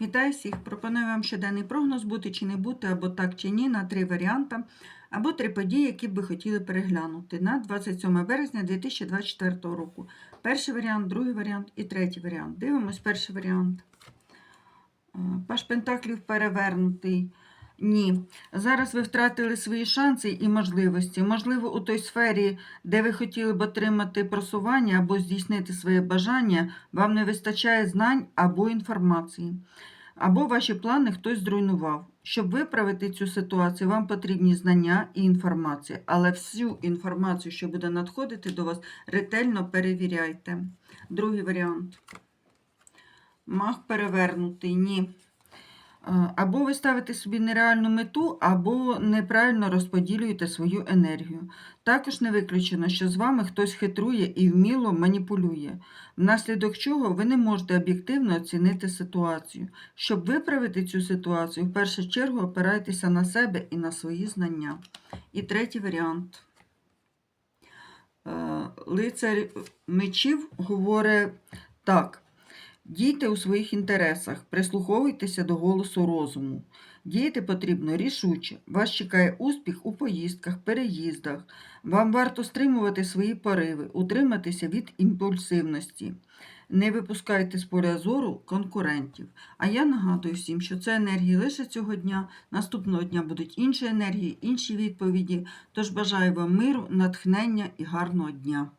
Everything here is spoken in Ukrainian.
Вітаю всіх! Пропоную вам щоденний прогноз бути чи не бути, або так чи ні, на три варіанти, або три події, які б ви хотіли переглянути на 27 березня 2024 року. Перший варіант, другий варіант і третій варіант. Дивимось перший варіант. Е, Паш Пентаклів перевернутий. Ні. Зараз ви втратили свої шанси і можливості. Можливо, у той сфері, де ви хотіли б отримати просування або здійснити своє бажання, вам не вистачає знань або інформації. Або ваші плани хтось зруйнував. Щоб виправити цю ситуацію, вам потрібні знання і інформація. Але всю інформацію, що буде надходити до вас, ретельно перевіряйте. Другий варіант. Маг перевернутий. Ні. Або ви ставите собі нереальну мету, або неправильно розподілюєте свою енергію. Також не виключено, що з вами хтось хитрує і вміло маніпулює, внаслідок чого ви не можете об'єктивно оцінити ситуацію. Щоб виправити цю ситуацію, в першу чергу опирайтеся на себе і на свої знання. І третій варіант. Е, Лицар мечів говорить так. Дійте у своїх інтересах, прислуховуйтеся до голосу розуму. Діяти потрібно рішуче. Вас чекає успіх у поїздках, переїздах. Вам варто стримувати свої пориви, утриматися від імпульсивності. Не випускайте з поля зору конкурентів. А я нагадую всім, що це енергії лише цього дня. Наступного дня будуть інші енергії, інші відповіді. Тож бажаю вам миру, натхнення і гарного дня.